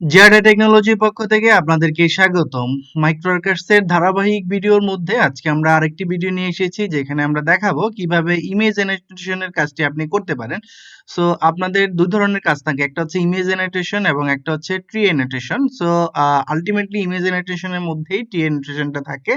GRD টেকনোলজির পক্ষ থেকে আপনাদেরকে স্বাগতম। মাইক্রোওয়ার্কার্সের ধারাবাহিক ভিডিওর মধ্যে আজকে আমরা আরেকটি ভিডিও নিয়ে এসেছি, যেখানে আমরা দেখাবো কীভাবে ইমেজ জেনারেশনের কাজটি আপনি করতে পারেন। সো আপনাদের দুই ধরনের কাজ থাকে, একটা হচ্ছে ইমেজ জেনারেশন এবং একটা হচ্ছে tree generation so ultimately image জেনারেশনের মধ্যেই ট্রি জেনারেশনটা থাকে।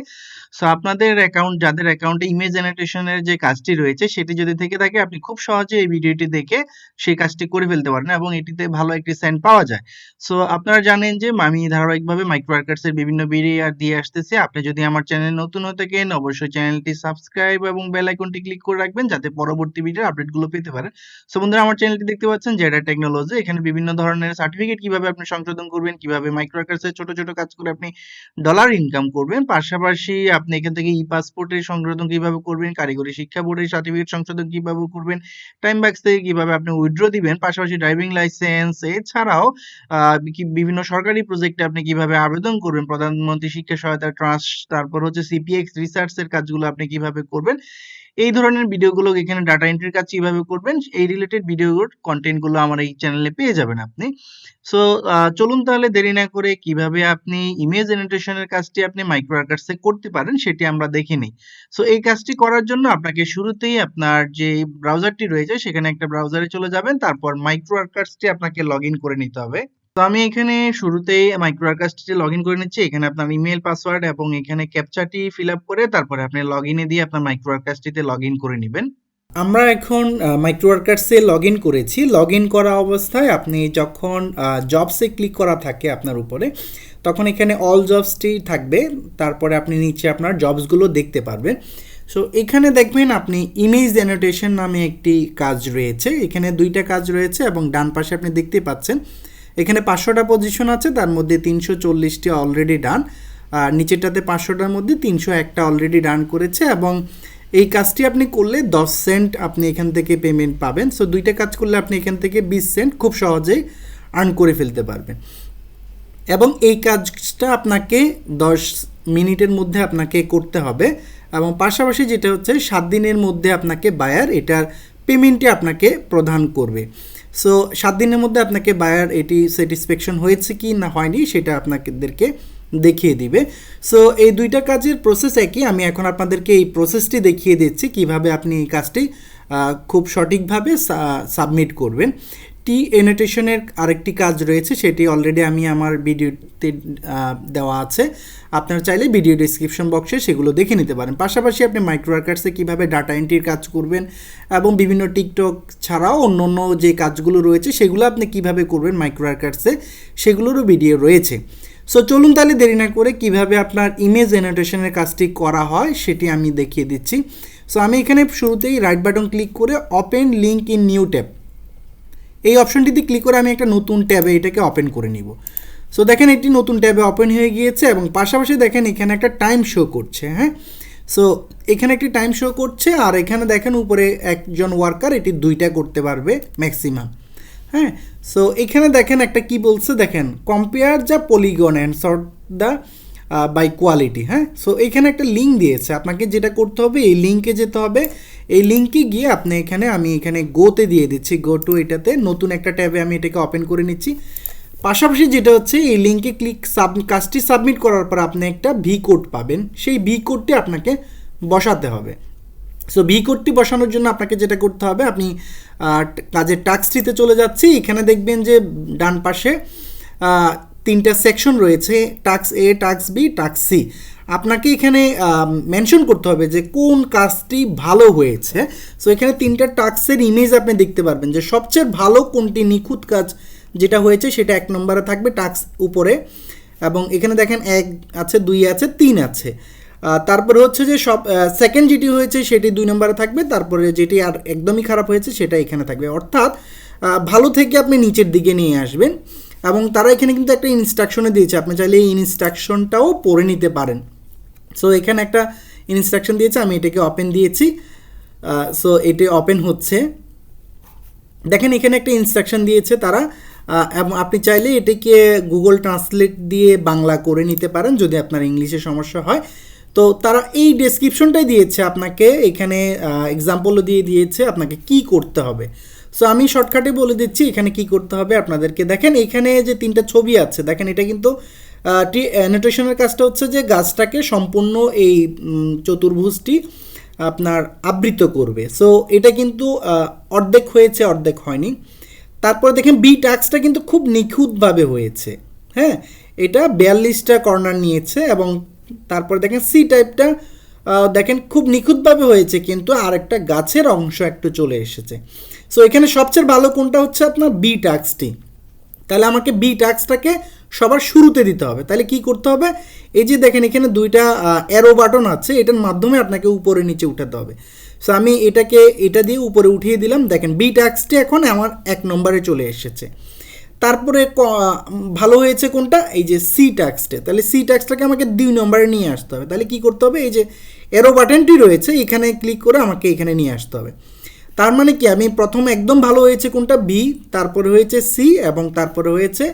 সো আপনাদের অ্যাকাউন্ট যাদের অ্যাকাউন্টে ইমেজ জেনারেশনের যে কাজটি রয়েছে, সেটি যদি থেকে থাকে, আপনি খুব সহজে এই ভিডিওটি দেখে সেই কাজটি করে ফেলতে পারেন এবং এটিতে ভালো একটি সেন্ড পাওয়া যায়। সো আপনারা জানেন যে আমি ধারাবাহিকভাবে মাইক্রো ওয়ার্কার্স এর বিভিন্ন ভিডিও দিয়ে আসতেছি। আপনি যদি আমার চ্যানেল নতুন হয়ে থাকেন, অবশ্যই চ্যানেলটি সাবস্ক্রাইব এবং বেল আইকনটি ক্লিক করে রাখবেন যাতে পরবর্তী ভিডিওর আপডেটগুলো পেতে পারেন। সো বন্ধুরা, আমার চ্যানেলটি দেখতে পাচ্ছেন জেডা টেকনোলজি এখানে বিভিন্ন ধরনের সার্টিফিকেট কীভাবে আপনি সংশোধন করবেন, কীভাবে মাইক্রো ওয়ার্কার্স এর ছোট ছোট কাজ করে আপনি ডলার ইনকাম করবেন, পাশাপাশি আপনি এখান থেকে ই পাসপোর্টের সংশোধন কীভাবে করবেন, কারিগরি শিক্ষা বোর্ডের সার্টিফিকেট সংশোধন কীভাবে করবেন টাইম ব্যাক্স থেকে কীভাবে আপনি উইথড্র দিবেন, পাশাপাশি ড্রাইভিং লাইসেন্স এছাড়াও বিভিন্ন সরকারি প্রজেক্টে আপনি কীভাবে আবেদন করবেন? প্রধানমন্ত্রী শিক্ষা সহায়তা ট্রাস্ট তারপর হচ্ছে সিপিএক্স রিসার্চ এর কাজগুলো আপনি কীভাবে করবেন? এই ধরনের ভিডিওগুলো এখানে ডাটা এন্ট্রির কাজ কীভাবে করবেন? এই রিলেটেড ভিডিওর কন্টেন্টগুলো আমার এই চ্যানেলে পেয়ে যাবেন আপনি। সো চলুন তাহলে দেরি না করে কীভাবে আপনি ইমেজ জেনারেশনের কাজটি আপনি মাইক্রো ওয়ার্কার্সে করতে পারেন সেটি আমরা দেখে নিই। সো এই কাজটি করার জন্য আপনাকে শুরুতেই আপনার যে ব্রাউজারটি রয়েছে সেখানে একটা ব্রাউজারে চলে যাবেন, তারপর মাইক্রো ওয়ার্কার্সটি আপনাকে লগ করে নিতে হবে। তো আমি এখানে শুরুতেই মাইক্রো ওয়ার্কার্সটি লগ ইন করে নিচ্ছি। এখানে আপনার ইমেল পাসওয়ার্ড এবং এখানে ক্যাপচাটি ফিল আপ করে তারপরে আপনি লগ ইনে দিয়ে আপনার মাইক্রো লগ ইন করে নেবেন। আমরা এখন মাইক্রো ওয়ার্কার্সে লগ ইন করেছি। লগ ইন করা অবস্থায় আপনি যখন জবসে ক্লিক করা থাকে আপনার উপরে, তখন এখানে অল জবসটি থাকবে। তারপরে আপনি নিচে আপনার জবসগুলো দেখতে পারবেন। সো এখানে দেখবেন আপনি ইমেজ জেনারেটেশন নামে একটি কাজ রয়েছে। এখানে দুইটা কাজ রয়েছে এবং ডান পাশে আপনি দেখতে পাচ্ছেন এখানে পাঁচশোটা পজিশন আছে, তার মধ্যে তিনশো চল্লিশটি অলরেডি ডান আর নিচেরটাতে পাঁচশোটার মধ্যে তিনশো একটা অলরেডি ডান করেছে, এবং এই কাজটি আপনি করলে দশ সেন্ট আপনি এখান থেকে পেমেন্ট পাবেন। সো দুইটা কাজ করলে আপনি এখান থেকে বিশ সেন্ট খুব সহজেই আর্ন করে ফেলতে পারবেন। এবং এই কাজটা আপনাকে দশ মিনিটের মধ্যে আপনাকে করতে হবে, এবং পাশাপাশি যেটা হচ্ছে সাত দিনের মধ্যে আপনাকে বায়ার এটার পেমেন্টটি আপনাকে প্রদান করবে। সো সাত দিনের মধ্যে আপনাকে বায়ার এটি স্যাটিসফ্যাকশন হয়েছে কি না হয়নি সেটা আপনাদেরকে দেখিয়ে দিবে। সো এই দুইটা কাজের প্রসেস একই। আমি এখন আপনাদেরকে এই প্রসেসটি দেখিয়ে দিচ্ছি কীভাবে আপনি এই কাজটি খুব সঠিকভাবে সাবমিট করবেন। টি এনোটেশনের আরেকটি কাজ রয়েছে, সেটি অলরেডি আমি আমার ভিডিওতে দেওয়া আছে। আপনারা চাইলে ভিডিও ডিসক্রিপশন বক্সে সেগুলো দেখে নিতে পারেন। পাশাপাশি আপনি মাইক্রো ওয়ার্কার্সে কীভাবে ডাটা এন্ট্রির কাজ করবেন এবং বিভিন্ন টিকটক ছাড়াও অন্য অন্য যে কাজগুলো রয়েছে, সেগুলো আপনি কীভাবে করবেন মাইক্রো ওয়ার্কার্সে সেগুলোরও ভিডিও রয়েছে। সো চলুন তাহলে দেরি না করে কীভাবে আপনার ইমেজ জেনারেশনের কাজটি করা হয়, সেটি আমি দেখিয়ে দিচ্ছি। সো আমি এখানে শুরুতেই রাইট বাটন ক্লিক করে open link in new tab এই অপশনটিতে ক্লিক করে আমি একটা নতুন ট্যাবে এটাকে ওপেন করে নিব। সো দেখেন এটি নতুন ট্যাবে ওপেন হয়ে গিয়েছে এবং পাশাপাশি দেখেন এখানে একটা টাইম শো করছে হ্যাঁ? সো এখানে একটি টাইম শো করছে আর এখানে দেখেন উপরে একজন ওয়ার্কার এটি দুইটা করতে পারবে ম্যাক্সিমাম হ্যাঁ? সো এখানে দেখেন একটা কি বলছে? দেখেন কম্পেয়ার যা polygon and sort the by quality হ্যাঁ? সো এখানে একটা লিঙ্ক দিয়েছে। আপনাকে যেটা করতে হবে, এই লিঙ্কে যেতে হবে। এই লিঙ্কে গিয়ে আপনি এখানে, আমি এখানে গোতে দিয়ে দিচ্ছি। গো টু এটাতে। নতুন একটা ট্যাবে আমি এটাকে ওপেন করে নিচ্ছি। পাশাপাশি যেটা হচ্ছে, এই লিঙ্কে ক্লিক সাব কাজটি সাবমিট করার পর আপনি একটা ভি কোড পাবেন। সেই ভি কোডটি আপনাকে বসাতে হবে। সো ভি কোডটি বসানোর জন্য আপনাকে যেটা করতে হবে, আপনি কাজের টাক্সটিতে চলে যাচ্ছি। এখানে দেখবেন যে, ডান পাশে তিনটা সেকশন রয়েছে tax A tax B tax C আপনাকে এখানে মেনশন করতে হবে যে কোন কাজটি ভালো হয়েছে। সো এখানে তিনটা টাক্সের ইমেজ আপনি দেখতে পারবেন যে সবচেয়ে ভালো কোনটি নিখুঁত কাজ যেটা হয়েছে সেটা এক নম্বরে থাকবে টাক্স উপরে। এবং এখানে দেখেন এক আছে, দুই আছে, তিন আছে। তারপরে হচ্ছে যে সব সেকেন্ড যেটি হয়েছে সেটি দুই নম্বরে থাকবে, তারপরে যেটি আর একদমই খারাপ হয়েছে সেটা এখানে থাকবে। অর্থাৎ ভালো থেকে আপনি নিচের দিকে নিয়ে আসবেন। এবং তারা এখানে কিন্তু একটা ইনস্ট্রাকশনে দিয়েছে। আপনি চাইলে এই ইনস্ট্রাকশনটাও পড়ে নিতে পারেন। সো এখানে একটা ইনস্ট্রাকশন দিয়েছে, আমি এটাকে ওপেন দিয়েছি। সো এটি ওপেন হচ্ছে। দেখেন, এখানে একটা ইনস্ট্রাকশন দিয়েছে তারা। এবং আপনি চাইলে এটিকে গুগল ট্রান্সলেট দিয়ে বাংলা করে নিতে পারেন, যদি আপনার ইংলিশে সমস্যা হয়। তো তারা এই ডেসক্রিপশনটাই দিয়েছে আপনাকে, এখানে এক্সাম্পলও দিয়ে দিয়েছে আপনাকে কি করতে হবে। সো আমি শর্টকাটে বলে দিচ্ছি এখানে কি করতে হবে আপনাদেরকে। দেখেন, এখানে যে তিনটা ছবি আছে, দেখেন এটা কিন্তু অ্যানোটেশনের কাজটা হচ্ছে যে গাছটাকে সম্পূর্ণ এই চতুর্ভুজটি আপনার আবৃত করবে। সো এটা কিন্তু অর্ধেক হয়েছে, অর্ধেক হয়নি। তারপরে দেখেন বি টাক্সটা কিন্তু খুব নিখুঁতভাবে হয়েছে। হ্যাঁ এটা বিয়াল্লিশটা কর্নার নিয়েছে এবং তারপরে দেখেন সি টাইপটা দেখেন খুব নিখুঁতভাবে হয়েছে, কিন্তু আরেকটা গাছের অংশ একটু চলে এসেছে। সো এখানে সবচেয়ে ভালো কোনটা হচ্ছে আপনার বি টাক্সটি তাহলে আমাকে বি টাক্সটাকে সবার শুরুতে দিতে হবে। তাহলে কি করতে হবে? এই যে দেখেন এখানে দুইটা অ্যারো বাটন আছে, এটার মাধ্যমে আপনাকে উপরে নিচে উঠাতে হবে। সো আমি এটাকে, এটা দিয়ে উপরে উঠিয়ে দিলাম। দেখেন বি টাক্সটি এখন আমার এক নম্বরে চলে এসেছে। তারপরে ভালো হয়েছে কোনটা? এই যে সি ট্যাক্সটে তাহলে সি ট্যাক্সটাকে আমাকে দুই নম্বরে নিয়ে আসতে হবে। তাহলে কি করতে হবে? এই যে এরো বাটনটি রয়েছে, এখানে ক্লিক করে আমাকে এখানে নিয়ে আসতে হবে। তার মানে কি? আমি প্রথম একদম ভালো হয়েছে কোনটা? বি তারপরে হয়েছে সি এবং তারপরে হয়েছে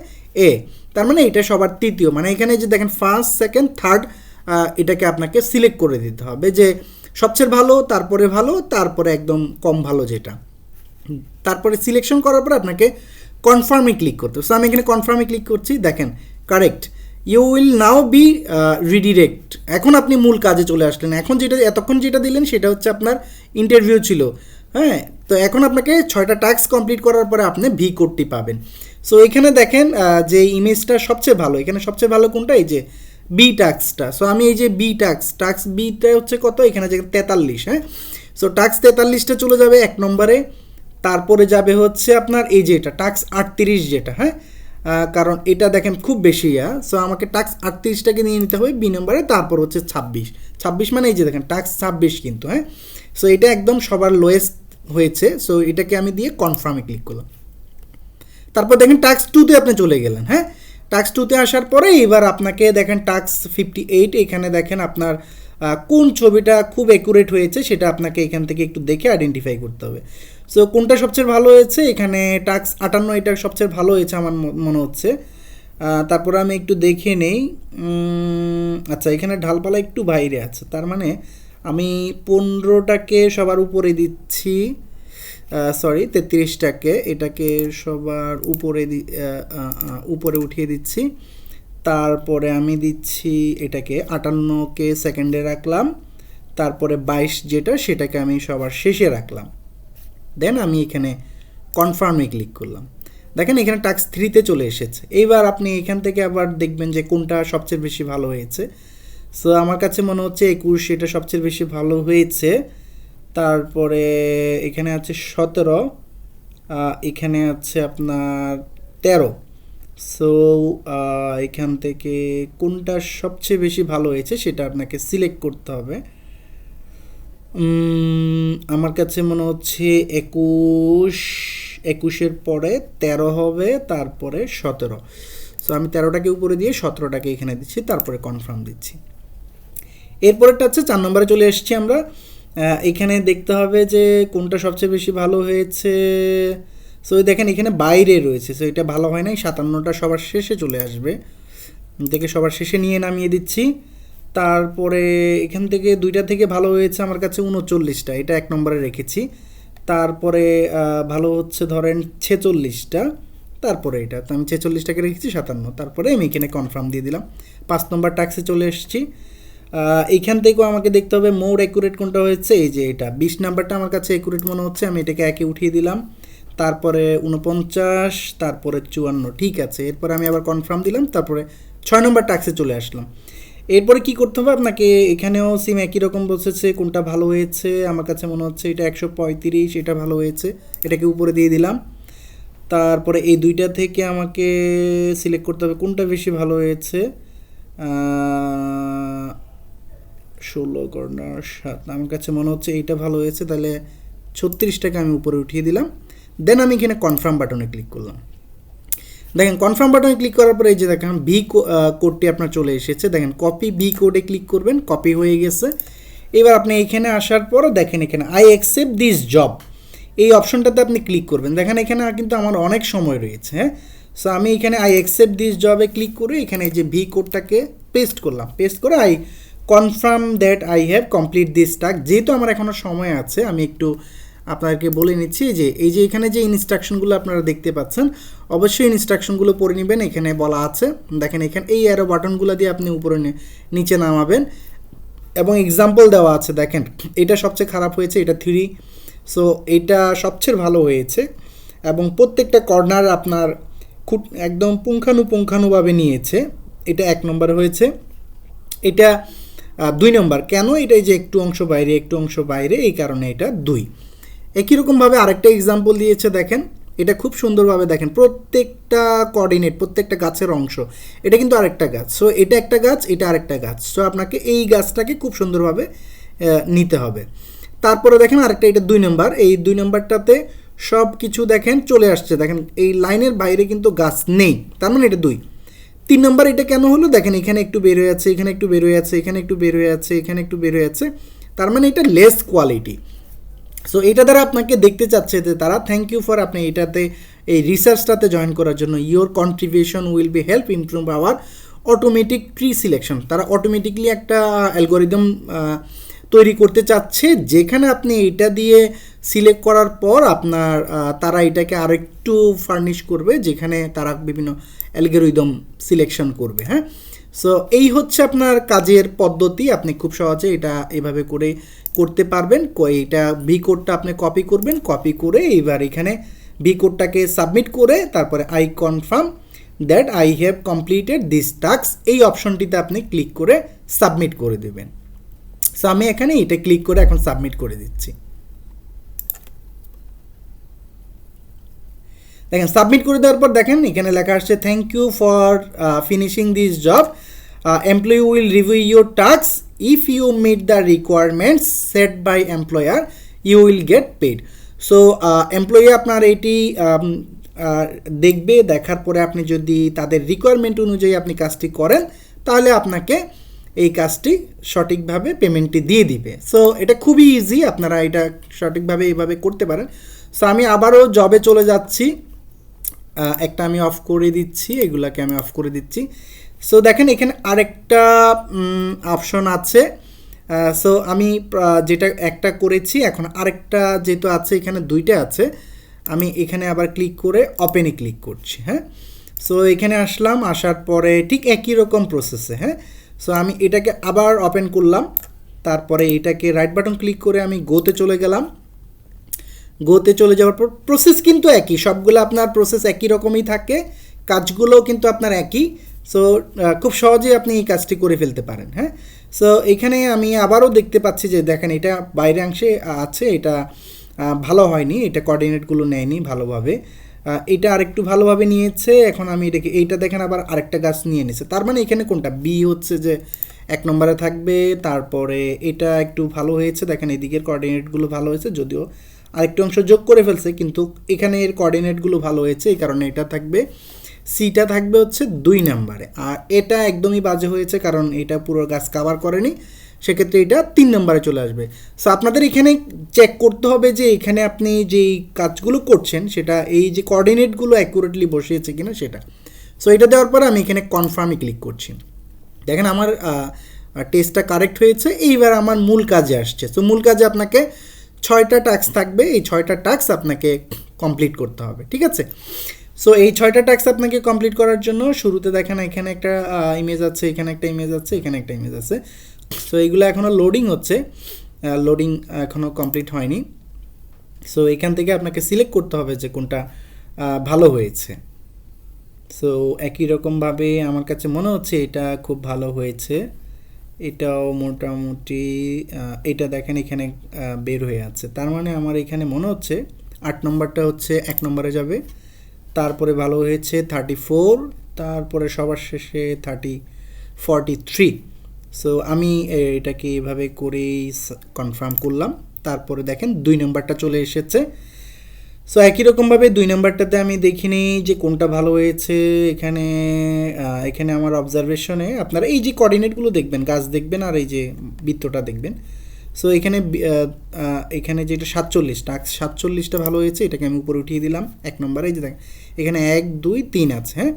এ তার মানে এটা সবার তৃতীয়। মানে এখানে যে দেখেন ফার্স্ট সেকেন্ড থার্ড এটাকে আপনাকে সিলেক্ট করে দিতে হবে যে সবচেয়ে ভালো, তারপরে ভালো, তারপরে একদম কম ভালো যেটা। তারপরে সিলেকশন করার পর আপনাকে কনফার্মে ক্লিক করতে সো আমি এখানে কনফার্মে ক্লিক করছি, দেখেন correct you will now be redirect এখন আপনি মূল কাজে চলে আসলেন। এখন যেটা, এতক্ষণ যেটা দিলেন, সেটা হচ্ছে আপনার ইন্টারভিউ ছিল। হ্যাঁ? তো এখন আপনাকে ছয়টা টাস্ক কমপ্লিট করার পরে আপনি ভি কোডটি পাবেন। সো এখানে দেখেন যে ইমেজটা সবচেয়ে ভালো। এখানে সবচেয়ে ভালো কোনটা? এই যে বি টাক্সটা সো আমি এই যে বি টাক্স টাক্স বিটা হচ্ছে কত? এখানে যে তেতাল্লিশ হ্যাঁ? সো টাক্স তেতাল্লিশটা চলে যাবে এক নম্বরে। তারপরে যাবে হচ্ছে আপনার এই যে এটা টাক্স আটত্রিশ যেটা হ্যাঁ? কারণ এটা দেখেন খুব বেশি ইয়া সো আমাকে টাক্স আটত্রিশটাকে নিয়ে নিতে হবে বি নম্বরে তারপর হচ্ছে ছাব্বিশ। ছাব্বিশ মানে এই যে দেখেন, টাক্স ছাব্বিশ কিন্তু হ্যাঁ? সো এটা একদম সবার লোয়েস্ট হয়েছে সো এটাকে আমি দিয়ে কনফার্মে ক্লিক করলাম। তারপর দেখেন টাক্স টুতে আপনি চলে গেলেন হ্যাঁ? টাক্স টুতে আসার পরে এবার আপনাকে দেখেন টাক্স ফিফটি এইট এখানে দেখেন আপনার কোন ছবিটা খুব অ্যাকুরেট হয়েছে সেটা আপনাকে এখান থেকে একটু দেখে আইডেন্টিফাই করতে হবে। সো কোনটা সবচেয়ে ভালো হয়েছে? এখানে টাক্স আটান্ন এটা সবচেয়ে ভালো হয়েছে আমার মনে হচ্ছে। তারপর আমি একটু দেখে নেই। আচ্ছা এখানে ঢালপালা একটু বাইরে আছে। তার মানে আমি পনেরোটাকে সবার উপরে দিচ্ছি। সরি তেত্রিশটাকে এটাকে সবার উপরে উপরে উঠিয়ে দিচ্ছি। তারপরে আমি দিচ্ছি এটাকে আটান্নকে সেকেন্ডে রাখলাম। তারপরে বাইশ যেটা, সেটাকে আমি সবার শেষে রাখলাম। দেন আমি এখানে কনফার্মে ক্লিক করলাম। দেখেন এখানে টাক্স থ্রিতে চলে এসেছে। এইবার আপনি এখান থেকে আবার দেখবেন যে কোনটা সবচেয়ে বেশি ভালো হয়েছে। সো আমার কাছে মনে হচ্ছে একুশ এটা সবচেয়ে বেশি ভালো হয়েছে। তারপরে এখানে আছে সতেরো এখানে আছে আপনার তেরো। সো এখান থেকে কোনটা সবচেয়ে বেশি ভালো হয়েছে সেটা আপনাকে সিলেক্ট করতে হবে। আমার কাছে মনে হচ্ছে একুশ, একুশের পরে তেরো হবে, তারপরে সতেরো। সো আমি তেরোটাকে উপরে দিয়ে সতেরোটাকে এখানে দিচ্ছি, তারপরে কনফার্ম দিচ্ছি। এরপরেরটা হচ্ছে চার নম্বরে চলে এসেছি আমরা। এখানে দেখতে হবে যে কোনটা সবচেয়ে বেশি ভালো হয়েছে। সো দেখেন এখানে বাইরে রয়েছে। সো এটা ভালো হয় নাই। সাতান্নটা সবার শেষে চলে আসবে। থেকে সবার শেষে নিয়ে নামিয়ে দিচ্ছি। তারপরে এখান থেকে দুইটা থেকে ভালো হয়েছে আমার কাছে উনচল্লিশটা। এটা এক নম্বরে রেখেছি। তারপরে ভালো হচ্ছে ধরেন ছেচল্লিশটা। তারপরে এটা। তো আমি ছেচল্লিশটাকে রেখেছি, সাতান্ন। তারপরে আমি এখানে কনফার্ম দিয়ে দিলাম। পাঁচ নম্বর ট্যাক্সে চলে এসেছি। এইখান থেকেও আমাকে দেখতে হবে মোর অ্যাকুরেট কোনটা হয়েছে? এই যে এটা। বিশ নাম্বারটা আমার কাছে অ্যাকুরেট মনে হচ্ছে। আমি এটাকে একে উঠিয়ে দিলাম। তারপরে উনপঞ্চাশ তারপরে চুয়ান্ন, ঠিক আছে। এরপরে আমি আবার কনফার্ম দিলাম, তারপরে ছয় নম্বর ট্যাক্সে চলে আসলাম। এরপরে কি করতে হবে আপনাকে? এখানেও সিম একই রকম বসেছে কোনটা ভালো হয়েছে? আমার কাছে মনে হচ্ছে এটা একশো পঁয়ত্রিশ, এটা ভালো হয়েছে। এটাকে উপরে দিয়ে দিলাম। তারপরে এই দুইটা থেকে আমাকে সিলেক্ট করতে হবে কোনটা বেশি ভালো হয়েছে। ষোলো কর্নার সাত। আমার কাছে মনে হচ্ছে এইটা ভালো হয়েছে, তাহলে ছত্রিশটাকে আমি উপরে উঠিয়ে দিলাম। দেন আমি এখানে কনফার্ম বাটনে ক্লিক করলাম। দেখেন কনফার্ম বাটনে ক্লিক করার পরে এই যে দেখেন ভি কোডটি আপনার চলে এসেছে। দেখেন কপি ভি কোডে ক্লিক করবেন কপি হয়ে গেছে। এবার আপনি এখানে আসার পর দেখেন এখানে আই অ্যাকসেপ্ট দিস জব এই অপশনটাতে আপনি ক্লিক করবেন। দেখেন এখানে কিন্তু আমার অনেক সময় রয়েছে হ্যাঁ? সো আমি এখানে আই অ্যাকসেপ্ট দিস জবে ক্লিক করে এখানে এই যে ভি কোডটাকে পেস্ট করলাম। পেস্ট করে I confirm that I have complete this task যেহেতু আমার এখনও সময় আছে, আমি একটু আপনাদেরকে বলে নিচ্ছি যে, এই যে এখানে যে ইনস্ট্রাকশনগুলো আপনারা দেখতে পাচ্ছেন, অবশ্যই ইনস্ট্রাকশনগুলো পড়ে নেবেন। এখানে বলা আছে, দেখেন এখানে, এই অ্যারো বাটনগুলো দিয়ে আপনি উপরে নিচে নামাবেন। এবং এক্সাম্পল দেওয়া আছে, দেখেন, এটা সবচেয়ে খারাপ হয়েছে, এটা থ্রি সো এটা সবচেয়ে ভালো হয়েছে। এবং প্রত্যেকটা কর্নার আপনার খুব, একদম পুঙ্খানুপুঙ্খানুভাবে নিয়েছে, এটা এক নম্বর হয়েছে। এটা দুই নম্বর কেন এটা যে একটু অংশ বাইরে, একটু অংশ বাইরে, এই কারণে এটা দুই। একই রকমভাবে আরেকটা এক্সাম্পল দিয়েছে, দেখেন। এটা খুব সুন্দরভাবে দেখেন। প্রত্যেকটা কোঅর্ডিনেট প্রত্যেকটা গাছের অংশ, এটা কিন্তু আরেকটা গাছ। সো এটা একটা গাছ, এটা আরেকটা গাছ। সো আপনাকে এই গাছটাকে খুব সুন্দরভাবে নিতে হবে। তারপরে দেখেন আরেকটা, এটা দুই নম্বর এই দুই নম্বরটাতে সব কিছু দেখেন চলে আসছে। দেখেন, এই লাইনের বাইরে কিন্তু গাছ নেই। তার মানে এটা দুই। তিন নম্বর এটা কেন হলো? দেখেন, এখানে একটু বের হয়ে আছে, এখানে একটু বের হয়ে আছে, এখানে একটু বের হয়ে আছে, এখানে একটু বের হয়ে আছে। তার মানে এটা লেস কোয়ালিটি সো এটা দ্বারা আপনাকে দেখতে চাচ্ছে যে তারা থ্যাংক ইউ ফর আপনি এটাতে, এই রিসার্চটাতে জয়েন করার জন্য your contribution will be help improve our automatic tree selection তারা অটোমেটিকলি একটা অ্যালগোরিদম তৈরি করতে চাচ্ছে, যেখানে আপনি এটা দিয়ে সিলেক্ট করার পর আপনার তারা এটাকে আরেকটু ফার্নিশ করবে, যেখানে তারা বিভিন্ন অ্যালগোরিদম সিলেকশন করবে হ্যাঁ? সো এই হচ্ছে আপনার কাজের পদ্ধতি। আপনি খুব সহজে এটা এভাবে করে করতে পারবেন। এইটা বি কোডটা আপনি কপি করবেন। কপি করে এবার এখানে বি কোডটাকে সাবমিট করে তারপরে I confirm that I have completed this task এই অপশনটিতে আপনি ক্লিক করে সাবমিট করে দেবেন। সো আমি এখানে এটা ক্লিক করে এখন সাবমিট করে দিচ্ছি। দেখেন সাবমিট করে দেওয়ার পর দেখেন, এখানে লেখা আসছে thank you for finishing this job employee will review your task if you meet the requirements set by employer you will get paid so employee আপনার এটি um, আহ, দেখবে দেখার পরে আপনি যদি তাদের রিকোয়ারমেন্ট অনুযায়ী আপনি কাজটি করেন তাহলে আপনাকে এই কাজটি সঠিকভাবে পেমেন্টটি দিয়ে দিবে। সো এটা খুবই ইজি আপনারা এটা সঠিকভাবে এইভাবে করতে পারেন। সো আমি আবারও জবে চলে যাচ্ছি। একটা আমি অফ করে দিচ্ছি এগুলাকে আমি অফ করে দিচ্ছি। সো দেখেন এখানে আরেকটা অপশন আছে। সো আমি যেটা একটা করেছি, এখন আরেকটা যেহেতু আছে, এখানে দুইটা আছে। আমি এখানে আবার ক্লিক করে ওপেনে ক্লিক করছি হ্যাঁ? সো এখানে আসলাম, আসার পরে ঠিক একই রকম প্রসেসে হ্যাঁ? সো আমি এটাকে আবার ওপেন করলাম। তারপরে এটাকে রাইট বাটন ক্লিক করে আমি গোতে চলে গেলাম। গোতে চলে যাওয়ার পর প্রসেস কিন্তু একই, সবগুলো আপনার প্রসেস একই রকমই থাকে, কাজগুলোও কিন্তু আপনার একই। সো খুব সহজেই আপনি এই কাজটি করে ফেলতে পারেন হ্যাঁ? সো এখানে আমি আবারও দেখতে পাচ্ছি যে দেখেন, এটা বাইরে অংশে আছে, এটা ভালো হয়নি, এটা কোঅর্ডিনেটগুলো নেয়নি ভালোভাবে। এটা আরেকটু ভালোভাবে নিয়েছে, এখন আমি এটাকে, এইটা দেখেন আবার আরেকটা গাছ নিয়ে নিছে। তার মানে এখানে কোনটা? বি হচ্ছে যে এক নম্বরে থাকবে, তারপরে এটা একটু ভালো হয়েছে, দেখেন এদিকের কোঅর্ডিনেটগুলো ভালো হয়েছে, যদিও আরেকটু অংশ যোগ করে ফেলছে, কিন্তু এখানে এর কোঅর্ডিনেটগুলো ভালো হয়েছে, এই কারণে এটা থাকবে। সিটা থাকবে হচ্ছে দুই নাম্বারে। আর এটা একদমই বাজে হয়েছে কারণ এটা পুরো গাছ কাভার করেনি, সেক্ষেত্রে এটা তিন নম্বরে চলে আসবে। সো আপনাদের এখানে চেক করতে হবে যে এখানে আপনি যেই কাজগুলো করছেন, সেটা এই যে কোঅর্ডিনেটগুলো অ্যাকুরেটলি বসিয়েছে কিনা সেটা। সো এটা দেওয়ার পরে আমি এখানে কনফার্মে ক্লিক করছি। দেখেন আমার টেস্টটা কারেক্ট হয়েছে, এইবার আমার মূল কাজে আসছে। সো মূল কাজে আপনাকে ছয়টা টাস্ক থাকবে, এই ছয়টা টাস্ক আপনাকে কমপ্লিট করতে হবে, ঠিক আছে? সো এই ছয়টা ট্যাক্স আপনাকে কমপ্লিট করার জন্য শুরুতে দেখেন এখানে একটা ইমেজ আছে, এখানে একটা ইমেজ আছে, এখানে একটা ইমেজ আছে। সো এইগুলো এখনও লোডিং হচ্ছে। লোডিং এখনও কমপ্লিট হয়নি। সো এখান থেকে আপনাকে সিলেক্ট করতে হবে যে কোনটা ভালো হয়েছে। সো একই রকমভাবে আমার কাছে মনে হচ্ছে এটা খুব ভালো হয়েছে। এটাও মোটামুটি এটা দেখেন এখানে বের হয়ে আছে। তার মানে আমার এখানে মনে হচ্ছে আট নম্বরটা হচ্ছে এক নম্বরে যাবে। তারপরে ভালো হয়েছে থার্টি ফোর তারপরে সবার শেষে থার্টি ফর্টি থ্রি সো আমি এটাকে এভাবে করেই কনফার্ম করলাম। তারপরে দেখেন দুই নম্বরটা চলে এসেছে। সো একই রকমভাবে দুই নম্বরটাতে আমি দেখিনি যে কোনটা ভালো হয়েছে। এখানে এখানে আমার অবজারভেশনে আপনারা এই যে কোঅর্ডিনেটগুলো দেখবেন, গাছ দেখবেন আর এই যে বৃত্তটা দেখবেন সো এখানে এখানে যেটা সাতচল্লিশ টাক্স সাতচল্লিশটা ভালো হয়েছে, এটাকে আমি উপরে উঠিয়ে দিলাম, এক নম্বরে যে দেখেন, এখানে এক, দুই, তিন আছে হ্যাঁ?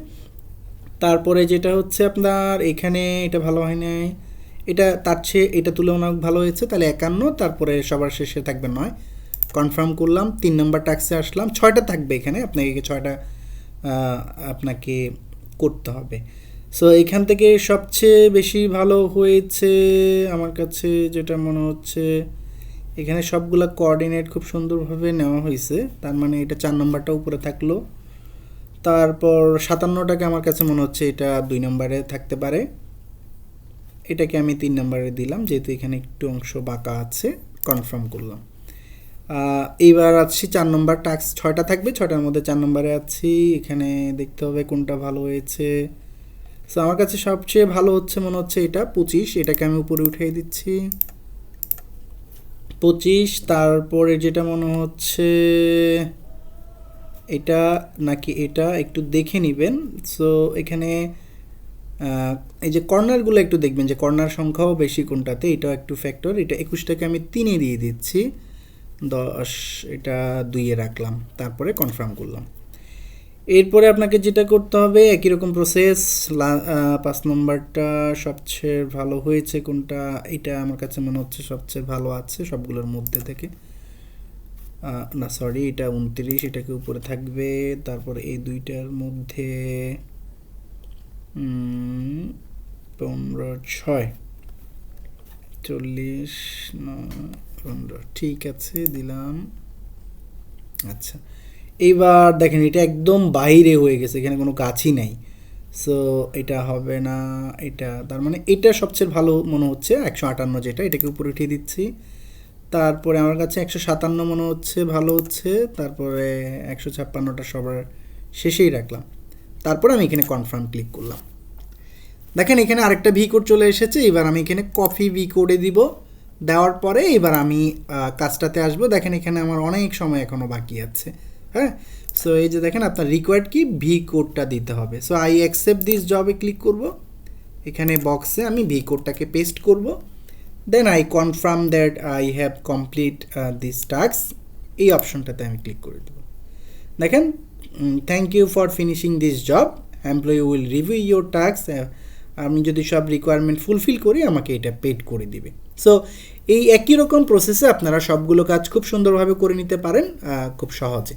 তারপরে যেটা হচ্ছে আপনার, এখানে এটা ভালো হয় নাই, এটা তার চেয়ে, এটা তুলনামূলক ভালো হয়েছে, তাহলে একান্ন, তারপরে সবার শেষে থাকবে নয়। কনফার্ম করলাম, তিন নম্বর ট্যাক্সে আসলাম, ছয়টা থাকবে এখানে, আপনাকে ছয়টা আপনাকে করতে হবে। সো এখান থেকে সবচেয়ে বেশি ভালো হয়েছে আমার কাছে যেটা মনে হচ্ছে, এখানে সবগুলা কোঅর্ডিনেট খুব সুন্দরভাবে নেওয়া হয়েছে। তার মানে এটা চার নম্বরটা উপরে থাকল। তারপর সাতান্নটাকে আমার কাছে মনে হচ্ছে এটা দুই নম্বরে থাকতে পারে। এটাকে আমি তিন নম্বরে দিলাম, যেহেতু এখানে একটু অংশ বাঁকা আছে কনফার্ম করলাম। এইবার আছি চার নম্বর টাস্ক ছয়টা থাকবে, ছয়টার মধ্যে চার নম্বরে আছি। এখানে দেখতে হবে কোনটা ভালো হয়েছে। সো আমার কাছে সবচেয়ে ভালো হচ্ছে মনে হচ্ছে এটা, পঁচিশ, এটাকে আমি উপরে উঠিয়ে দিচ্ছি। পঁচিশ, তারপরে যেটা মনে হচ্ছে এটা নাকি এটা একটু দেখে নেবেন। সো এখানে এই যে কর্নারগুলো একটু দেখবেন যে কর্নার সংখ্যাও বেশি কোনটাতে, এটাও একটু ফ্যাক্টর, এটা একুশটাকে আমি তিনে দিয়ে দিচ্ছি। দশ, এটা দুইয়ে রাখলাম, তারপরে কনফার্ম করলাম। এরপরে আপনাকে যেটা করতে হবে, একই রকম প্রসেস পাঁচ নম্বরটা সবচেয়ে ভালো হয়েছে কোনটা, এটা আমার কাছে মনে হচ্ছে সবচেয়ে ভালো আছে সবগুলোর মধ্যে থেকে। না সরি এটা উনত্রিশ, এটাকে উপরে থাকবে, তারপর এই দুইটার মধ্যে পনেরো, ছয়, চল্লিশ পনেরো, ঠিক আছে, দিলাম। আচ্ছা। এইবার দেখেন, এটা একদম বাইরে হয়ে গেছে, এখানে কোনো গাছই নাই। সো এটা হবে না, এটা, তার মানে এটা সবচেয়ে ভালো মনে হচ্ছে, একশো আটান্ন যেটা, এটাকে উপরে উঠিয়ে দিচ্ছি। তারপরে আমার কাছে একশো সাতান্ন মনে হচ্ছে, ভালো হচ্ছে, তারপরে একশো ছাপ্পান্নটা সবার শেষেই রাখলাম। তারপরে আমি এখানে কনফার্ম ক্লিক করলাম। দেখেন, এখানে আরেকটা ভি কোড চলে এসেছে, এবার আমি এখানে কফি ভি কোডে দিব। দেওয়ার পরে এবার আমি কাজটাতে আসব। দেখেন, এখানে আমার অনেক সময় এখনও বাকি আছে। হ্যাঁ? সো এই যে দেখেন, আপনার রিকোয়ার্ড কি? ভি কোডটা দিতে হবে। সো আই অ্যাকসেপ্ট দিস জবে ক্লিক করব। এখানে বক্সে আমি ভি কোডটাকে পেস্ট করব। Then I confirm that I have complete this task এই অপশনটাতে আমি ক্লিক করে দেবো। দেখেন thank you for finishing this job employee will review your task আমি যদি সব রিকোয়ারমেন্ট ফুলফিল করি, আমাকে এটা পেড করে দিবে। সো এই একই রকম প্রসেসে আপনারা সবগুলো কাজ খুব সুন্দরভাবে করে নিতে পারেন খুব সহজে।